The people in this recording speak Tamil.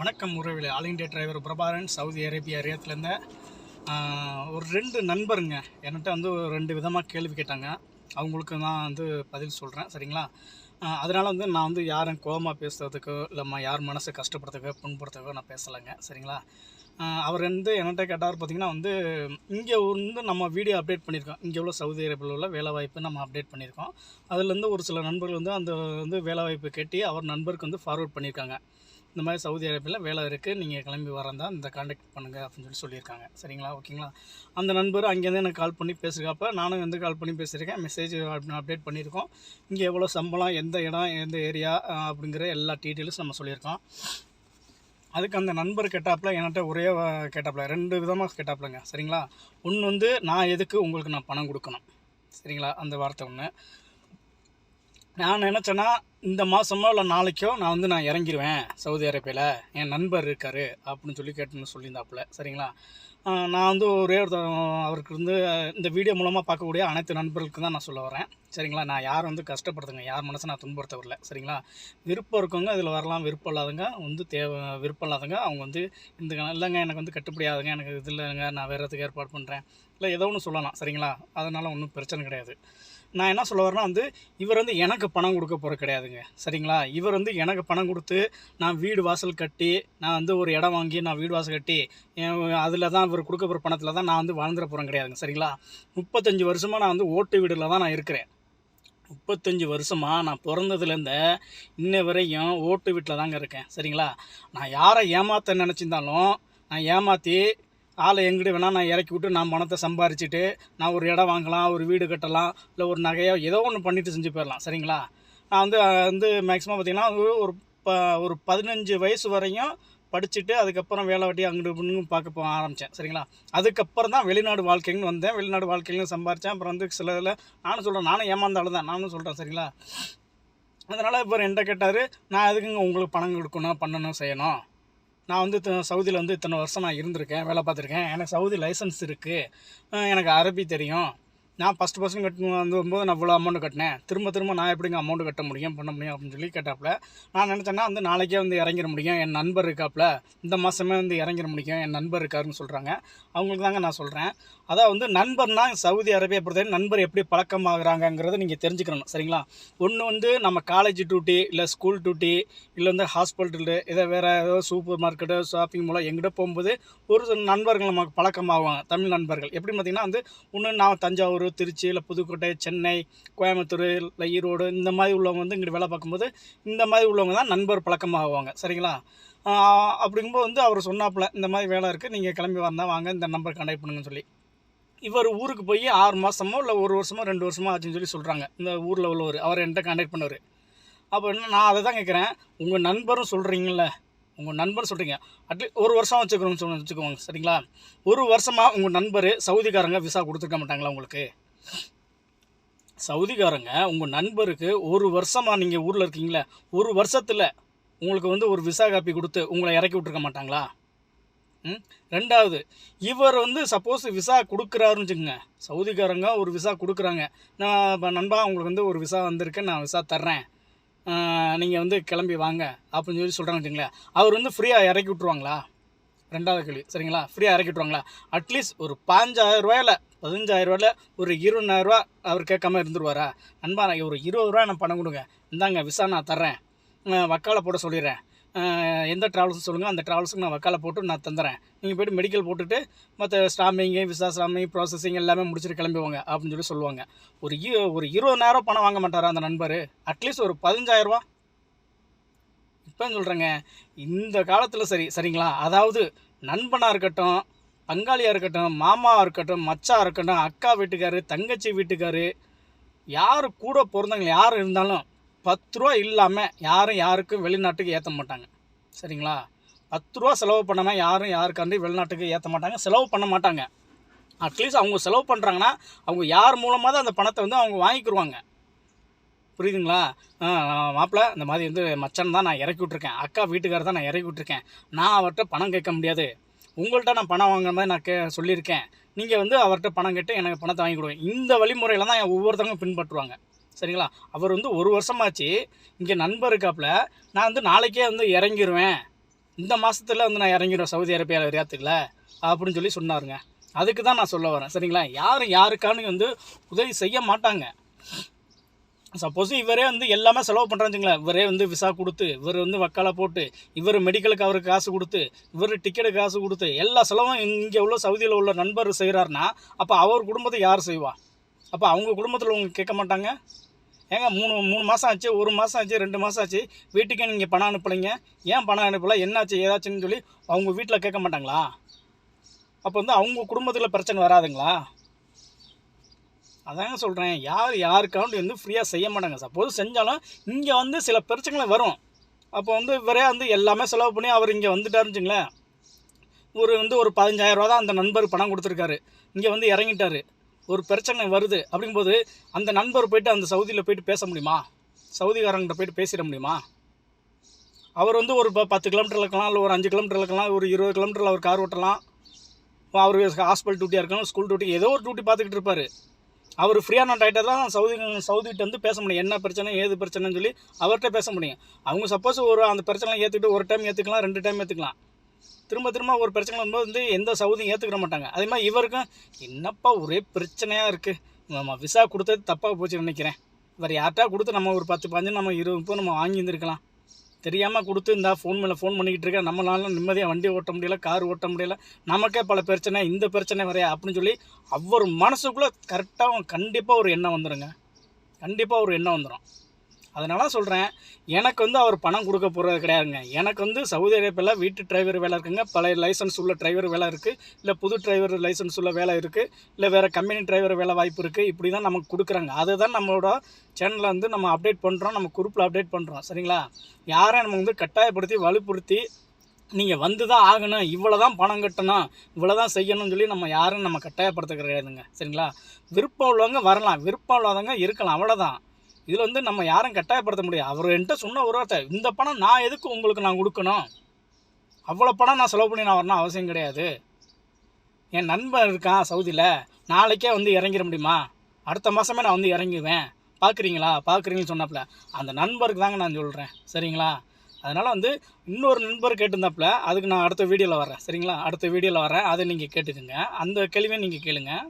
வணக்கம் உறவில். All India driver Prabharan Saudi Arabia ஏரியாத்துலேருந்து ஒரு ரெண்டு நண்பருங்க. என்கிட்ட வந்து ஒரு ரெண்டு விதமாக கேள்வி கேட்டாங்க. அவங்களுக்கு நான் வந்து பதில் சொல்கிறேன் சரிங்களா? அதனால் வந்து நான் வந்து யாரும் கோபமாக பேசுகிறதுக்கோ இல்லைம்மா யார் மனசை கஷ்டப்படுறதுக்கோ புண்படுறதுக்கோ நான் பேசலைங்க. சரிங்களா? அவர் வந்து என்கிட்ட கேட்டார் பார்த்தீங்கன்னா வந்து இங்கே வந்து நம்ம வீடியோ அப்டேட் பண்ணியிருக்கோம். இங்கே உள்ள சவுதி அரேபியாவில் உள்ள வேலைவாய்ப்பு நம்ம அப்டேட் பண்ணியிருக்கோம். அதுலேருந்து ஒரு சில நண்பர்கள் வந்து அந்த வந்து வேலைவாய்ப்பு கேட்டி அவர் நண்பருக்கு வந்து ஃபார்வர்ட் பண்ணியிருக்காங்க. இந்த மாதிரி சவுதி அரேபியாவில் வேலை இருக்குது நீங்கள் கிளம்பி வரந்தா இந்த காண்டாக்ட் பண்ணுங்கள் அப்படின்னு சொல்லி சொல்லியிருக்காங்க. சரிங்களா? ஓகேங்களா? அந்த நண்பர் அங்கேருந்து எனக்கு கால் பண்ணி பேசுகிறப்ப நானும் வந்து கால் பண்ணி பேசியிருக்கேன். மெசேஜ் அப்டேட் பண்ணியிருக்கோம். இங்கே எவ்வளோ சம்பளம் எந்த இடம் எந்த ஏரியா அப்படிங்கிற எல்லா டீட்டெயிலும் நம்ம சொல்லியிருக்கோம். அதுக்கு அந்த நண்பர் கேட்டாப்பில் என்கிட்ட ஒரே கேட்டாப்பில் கேட்டாப்புல ரெண்டு விதமாக கேட்டாப்புலங்க. சரிங்களா? ஒன்று வந்து நான் எதுக்கு உங்களுக்கு நான் பணம் கொடுக்கணும்? சரிங்களா? அந்த வார்த்தை ஒன்று நான் நினச்சேன்னா இந்த மாதமோ இல்லை நாளைக்கோ நான் வந்து நான் இறங்கிடுவேன் சவுதி அரேபியாவில் என் நண்பர் இருக்கார் அப்படின்னு சொல்லி கேட்டுன்னு சொல்லியிருந்தாப்புல. சரிங்களா? நான் வந்து ஒரே ஒரு அவருக்கு வந்து இந்த வீடியோ மூலமாக பார்க்கக்கூடிய அனைத்து நண்பர்களுக்கு தான் நான் சொல்ல வரேன். சரிங்களா? நான் யாரும் வந்து கஷ்டப்படுத்துங்க யார் மனசை நான் துன்புறுத்த வரல சரிங்களா? விருப்பம் இருக்கவங்க இதில் வரலாம் விருப்பம் இல்லாதவங்க வந்து தேவை விருப்பம் இல்லாதவங்க அவங்க வந்து இந்த இல்லைங்க எனக்கு வந்து கட்டுப்படியாதுங்க எனக்கு இது இல்லைங்க நான் வேறு எதுக்கு ஏற்பாடு பண்ணுறேன் இல்லை ஏதோ ஒன்று சொல்லலாம். சரிங்களா? அதனால் ஒன்றும் பிரச்சனை கிடையாது. நான் என்ன சொல்ல வரேன்னா வந்து இவர் வந்து எனக்கு பணம் கொடுக்க போகிற கிடையாதுங்க. சரிங்களா? இவர் வந்து எனக்கு பணம் கொடுத்து நான் வீடு வாசல் கட்டி நான் வந்து ஒரு இடம் வாங்கி நான் வீடு வாசல் கட்டி அதில் தான் இவர் கொடுக்க போகிற பணத்தில் தான் நான் வந்து வாழ்ந்துட போகிறேன் கிடையாதுங்க. சரிங்களா? முப்பத்தஞ்சு வருஷமாக நான் வந்து ஓட்டு வீடில் தான் நான் இருக்கிறேன். முப்பத்தஞ்சு வருஷமாக நான் பிறந்ததுலேருந்து இன்ன வரையும் ஓட்டு வீட்டில் தாங்க இருக்கேன். சரிங்களா? நான் யாரை ஏமாத்த நினச்சிருந்தாலும் நான் ஏமாற்றி ஆளை எங்கிட்ட வேணால் நான் இறக்கி விட்டு நான் பணத்தை சம்பாரிச்சுட்டு நான் ஒரு இடம் வாங்கலாம் ஒரு வீடு கட்டலாம் இல்லை ஒரு நகையோ ஏதோ ஒன்று பண்ணிட்டு செஞ்சு போயிடலாம். சரிங்களா? நான் வந்து வந்து மேக்ஸிமம் பார்த்திங்கன்னா ஒரு- ப ஒரு பதினஞ்சு வயசு வரையும் படிச்சுட்டு அதுக்கப்புறம் வேலை வெட்டி அங்கிட்டு இங்கிட்டு பார்க்க போக ஆரம்பித்தேன் சரிங்களா? அதுக்கப்புறம் தான் வெளிநாடு வாழ்க்கைன்னு வந்தேன். வெளிநாடு வாழ்க்கையிலும் சம்பாரித்தேன் அப்புறம் வந்து சில இதில் நானும் சொல்கிறேன் நானும் ஏமாந்தாலும் தான் நானும் சொல்கிறேன் சரிங்களா? அதனால் இப்போ என்கிட்ட கேட்டார் நான் எதுக்குங்க உங்களுக்கு பணம் கொடுக்கணும் பண்ணணும் செய்யணும்? நான் வந்து சவுதியில் வந்து இத்தனை வருஷம் நான் இருந்திருக்கேன் வேலை பார்த்துருக்கேன். எனக்கு சவுதி லைசன்ஸ் இருக்குது எனக்கு அரபி தெரியும். நான் ஃபஸ்ட் பர்சன்ட் கட்டணும் வந்து வரும்போது நான் இவ்வளோ அமௌண்ட் கட்டினேன். திரும்ப திரும்ப நான் எப்படிங்க அமௌண்ட் கட்ட முடியும் பண்ண முடியும் அப்படின்னு சொல்லி கேட்டாப்புல. நான் நினச்சேன்னா வந்து நாளைக்கே வந்து இறங்கிட முடியும். என் நண்பர் இருக்காப்புல. இந்த மாதமே வந்து இறங்கிட முடியும். என் நண்பர் இருக்காருன்னு சொல்கிறாங்க அவங்களுக்கு தாங்க நான் சொல்கிறேன் அதான் வந்து நண்பர்னா சவுதி அரேபியா பொறுத்தவரை நண்பர் எப்படி பழக்கமாகறாங்கங்கிறத நீங்கள் தெரிஞ்சுக்கணும் சரிங்களா? ஒன்று வந்து நம்ம காலேஜ் டியூட்டி இல்லை ஸ்கூல் டியூட்டி இல்லை வந்து ஹாஸ்பிட்டலு இதை வேறு ஏதோ சூப்பர் மார்க்கெட்டு ஷாப்பிங் மூலம் எங்கிட்ட போகும்போது ஒரு சில நண்பர்கள் நமக்கு பழக்கமாகுவாங்க தமிழ் நண்பர்கள். எப்படி பார்த்திங்கன்னா வந்து ஒன்று நான் தஞ்சாவூர் திருச்சி இல்லை புதுக்கோட்டை சென்னை கோயம்புத்தூர் இல்லை ஈரோடு இந்த மாதிரி உள்ளவங்க வந்து இங்கிட்டு வேலை பார்க்கும்போது இந்த மாதிரி உள்ளவங்க தான் நண்பர் பழக்கமாகுவாங்க சரிங்களா? அப்படிங்கும்போது வந்து அவர் சொன்னாப்புல இந்த மாதிரி வேலை இருக்குது நீங்கள் கிளம்பி வந்தால் வாங்க இந்த நம்பர் கான்டாக்ட் பண்ணுங்கன்னு சொல்லி. இவர் ஊருக்கு போய் ஆறு மாதமோ இல்லை ஒரு வருஷமோ ரெண்டு வருஷமோ ஆச்சுன்னு சொல்லி சொல்கிறாங்க இந்த ஊரில் உள்ளவர் அவர் என்கிட்ட கான்டாக்ட் பண்ணவர். அப்போ என்ன நான் அதை தான் கேட்குறேன் உங்கள் நண்பரும் சொல்கிறீங்கள உங்கள் நண்பர் சொல்கிறீங்க அட்லீஸ்ட் ஒரு வருஷம் வச்சுக்கணும்னு சொல்லி வச்சுக்கோங்க சரிங்களா? ஒரு வருஷமாக உங்கள் நண்பர் சவுதிக்காரங்க விசா கொடுத்துருக்க மாட்டாங்களா உங்களுக்கு? சவுதிக்காரங்க உங்கள் நண்பருக்கு ஒரு வருஷமாக நீங்கள் ஊரில் இருக்கீங்களே ஒரு வருஷத்தில் உங்களுக்கு வந்து ஒரு விசா காப்பி கொடுத்து உங்களை இறக்கி விட்ருக்க மாட்டாங்களா? ரெண்டாவது இவர் வந்து சப்போஸ் விசா கொடுக்குறாருன்னு வச்சுக்கோங்க. சவுதிக்காரங்க ஒரு விசா கொடுக்குறாங்க. நான் இப்போ நண்பா உங்களுக்கு வந்து ஒரு விசா வந்திருக்கு நான் விசா தர்றேன். நீங்கள் வந்து கிளம்பி வாங்க அப்படின்னு சொல்லி சொல்கிறாங்க வச்சுங்களேன் அவர் வந்து ஃப்ரீயாக இறக்கி விட்ருவாங்களா ரெண்டாவது கேள்வி சரிங்களா? ஃப்ரீயாக இறக்கி விட்ருவாங்களா அட்லீஸ்ட் ஒரு பாஞ்சாயிரம் ரூபாயில் பதினஞ்சாயிரம் ஒரு இருபதாயிரரூவா அவர் கேட்காம இருந்துருவாரா? நண்பா நான் ஒரு இருபது ரூபா நான் பணம் கொடுங்க. இந்தாங்க விசா நான் தர்றேன். வக்கால வக்காலை போட சொல்லிடுறேன். எந்த ட்ராவல்ஸ் சொல்லுங்கள் அந்த ட்ராவல்ஸுக்கு நான் வக்கால போட்டு நான் தந்துடுறேன் நீங்கள் போய்ட்டு மெடிக்கல் போட்டுட்டு மற்ற ஸ்டாம்பிங்கு விசா ஸ்டாம்பிங் ப்ராசஸிங் எல்லாமே முடிச்சுட்டு கிளம்பிவாங்க அப்படின்னு சொல்லி சொல்லுவாங்க. ஒரு இ- ஒரு இருபதாயிரம் பணம் வாங்க மாட்டாரா அந்த நண்பர்? அட்லீஸ்ட் ஒரு பதினஞ்சாயிரரூவா இப்போ சொல்கிறேங்க இந்த காலத்தில் சரி சரிங்களா? அதாவது நண்பனாக இருக்கட்டும் பங்காளியாக இருக்கட்டும் மாமாவாக இருக்கட்டும் மச்சா இருக்கட்டும் அக்கா வீட்டுக்காரு தங்கச்சி வீட்டுக்காரு யார் கூட பிறந்தவங்க யார் இருந்தாலும் பத்து ரூபா இல்லாமல் யாரும் யாருக்கும் வெளிநாட்டுக்கு ஏற்ற மாட்டாங்க. சரிங்களா? பத்து ரூபா செலவு பண்ணாமல் யாரும் யாருக்காண்டி வெளிநாட்டுக்கு ஏற்ற மாட்டாங்க. செலவு பண்ண மாட்டாங்க. அட்லீஸ்ட் அவங்க செலவு பண்ணுறாங்கன்னா அவங்க யார் மூலமாக தான் அந்த பணத்தை வந்து அவங்க வாங்கிக்கிருவாங்க. புரியுதுங்களா? மாப்பிள்ள இந்த மாதிரி வந்து மச்சான் தான் நான் இறக்கி விட்ருக்கேன் அக்கா வீட்டுக்காரர் தான் நான் இறக்கி விட்ருக்கேன் நான் அவர்கிட்ட பணம் கேட்க முடியாது. உங்கள்கிட்ட நான் பணம் வாங்குற மாதிரி நான் கே சொல்லியிருக்கேன். நீங்கள் வந்து அவர்கிட்ட பணம் கேட்டு எனக்கு பணத்தை வாங்கி கொடுங்க. இந்த வழிமுறையில் தான் ஒவ்வொருத்தவங்க பின்பற்றுவாங்க. சரிங்களா? அவர் வந்து ஒரு வருஷமாச்சு இங்கே நண்பர் இருக்காப்புல நான் வந்து நாளைக்கே வந்து இறங்கிருவேன். இந்த மாதத்தில் வந்து நான் இறங்கிடுவேன் சவுதி அரேபியாவில் ரியாத்துக்குல அப்படின்னு சொல்லி சொன்னாருங்க. அதுக்கு தான் நான் சொல்ல வரேன். சரிங்களா? யாரும் யாருக்கானு வந்து உதவி செய்ய மாட்டாங்க. சப்போஸ் இவரே வந்து எல்லாமே செலவு பண்ணுறாச்சுங்களேன் இவரே வந்து விசா கொடுத்து இவர் வந்து வக்காலை போட்டு இவர் மெடிக்கலுக்கு அவருக்கு காசு கொடுத்து இவர் டிக்கெட்டுக்கு காசு கொடுத்து எல்லா செலவும் இங்கே உள்ள சவுதியில் உள்ள நண்பர் செய்கிறாருன்னா அப்போ அவர் குடும்பத்தை யார் செய்வா? அப்போ அவங்க குடும்பத்தில் உங்க கேட்க மாட்டாங்க? ஏங்க மூணு மூணு மாதம் ஆச்சு ஒரு மாதம் ஆச்சு ரெண்டு மாதம் ஆச்சு வீட்டுக்கே நீங்கள் பணம் அனுப்பலைங்க. ஏன் பணம் அனுப்பல? என்னாச்சு ஏதாச்சுன்னு சொல்லி அவங்க வீட்டில் கேட்க மாட்டாங்களா? அப்போ வந்து அவங்க குடும்பத்தில் பிரச்சனை வராதுங்களா? அதாங்க சொல்கிறேன் யார் யாருக்காண்டு வந்து ஃப்ரீயாக செய்ய மாட்டாங்க. சப்போஸ் செஞ்சாலும் இங்கே வந்து சில பிரச்சனைகள் வரும். அப்போ வந்து இவரே வந்து எல்லாமே செலவு பண்ணி அவர் இங்கே வந்துட்டாருச்சுங்களேன் ஒரு வந்து ஒரு பதினஞ்சாயிரம் ரூபா தான் அந்த நண்பர் பணம் கொடுத்துருக்காரு. இங்கே வந்து இறங்கிட்டாரு. ஒரு பிரச்சனை வருது அப்படிங்கும்போது அந்த நண்பர் போயிட்டு அந்த சவுதியில் போயிட்டு பேச முடியுமா? சவுதிகாரங்கிட்ட போயிட்டு பேசிட முடியுமா? அவர் வந்து ஒரு இப்போ பத்து கிலோமீட்டர் இருக்கலாம் இல்லை ஒரு அஞ்சு கிலோமீட்டர் இருக்கலாம் ஒரு இருபது கிலோமீட்டரில் அவர் கார் ஓட்டலாம். அவர் ஹாஸ்பிட்டல் டியூட்டியாக இருக்கலாம் ஸ்கூல் டியூட்டி ஏதோ ஒரு டியூட்டி பார்த்துக்கிட்டு இருப்பார். அவர் ஃப்ரீயான டைட்டை தான் சவுதி சவுதிகிட்ட வந்து பேச முடியும். என்ன பிரச்சனை ஏது பிரச்சனைன்னு சொல்லி அவர்கிட்ட பேச முடியும். அவங்க சப்போஸ் ஒரு அந்த பிரச்சனை ஏற்றுக்கிட்டு ஒரு டைம் ஏற்றுக்கலாம் ரெண்டு டைம் ஏற்றுக்கலாம் திரும்ப திரும்ப ஒரு பிரச்சனை வரும்போது வந்து எந்த சவுதியும் ஏற்றுக்கிற மாட்டாங்க. அதே மாதிரி இவருக்கும் என்னப்பா ஒரே பிரச்சனையாக இருக்குது நம்ம விசா கொடுத்தது தப்பாக போச்சு நினைக்கிறேன். வேறு யார்ட்டா கொடுத்து நம்ம ஒரு பத்து பாஞ்சு நம்ம இருபது முப்பது நம்ம வாங்கி இருந்திருக்கலாம். தெரியாமல் கொடுத்து இந்த ஃபோன் மேலே ஃபோன் பண்ணிக்கிட்டு இருக்கேன் நம்மளால நிம்மதியாக வண்டி ஓட்ட முடியல கார் ஓட்ட முடியல நமக்கே பல பிரச்சனை இந்த பிரச்சனை வரையா? அப்படின்னு சொல்லி அவர் மனசுக்குள்ளே கரெக்டாக கண்டிப்பாக ஒரு எண்ணம் வந்துடுங்க கண்டிப்பாக ஒரு எண்ணம் வந்துடும் அதனால சொல்கிறேன் எனக்கு வந்து அவர் பணம் கொடுக்க போகிறது கிடையாதுங்க. எனக்கு வந்து சவுதி அரேபியாவில் வீட்டு டிரைவர் வேலை இருக்குங்க. பழைய லைசன்ஸ் உள்ள டிரைவர் வேலை இருக்குது இல்லை புது டிரைவர் லைசன்ஸ் உள்ள வேலை இருக்குது இல்லை வேறு கம்பெனி டிரைவர் வேலை வாய்ப்பு இருக்குது இப்படி தான் நமக்கு கொடுக்குறாங்க. அதை தான் நம்மளோட சேனலில் வந்து நம்ம அப்டேட் பண்ணுறோம் நம்ம குரூப்பில் அப்டேட் பண்ணுறோம் சரிங்களா? யாரை நம்ம வந்து கட்டாயப்படுத்தி வலுப்படுத்தி நீங்கள் வந்து தான் ஆகணும். இவ்வளோ தான் பணம் கட்டணும். இவ்வளோ தான் செய்யணும்னு சொல்லி நம்ம யாரும் நம்ம கட்டாயப்படுத்த கிடையாதுங்க. சரிங்களா? விருப்பம் உள்ளவங்க வரலாம். விருப்பம் இல்லாதவங்க இருக்கலாம். அவ்வளோதான் இதில் வந்து நம்ம யாரும் கட்டாயப்படுத்த முடியாது. அவர் என்கிட்ட சொன்ன ஒரு வார்த்தை இந்த பணம் நான் எதுக்கு உங்களுக்கு நான் கொடுக்கணும்? அவ்வளோ பணம் நான் செலவு பண்ணி நான் வரணும் அவசியம் கிடையாது. என் நண்பன் இருக்கான் சவுதியில் நாளைக்கே வந்து இறங்கிட முடியுமா? அடுத்த மாதமே நான் வந்து இறங்குவேன் பார்க்குறீங்களா பார்க்குறீங்கன்னு சொன்னாப்புல. அந்த நண்பருக்கு தாங்க நான் சொல்கிறேன் சரிங்களா? அதனால் வந்து இன்னொரு நண்பர் கேட்டிருந்தாப்புல அதுக்கு நான் அடுத்த வீடியோவில் வரேன் சரிங்களா? அடுத்த வீடியோவில் வரேன் அதை நீங்கள் கேட்டுக்கோங்க. அந்த கேள்வியை நீங்கள் கேளுங்கள்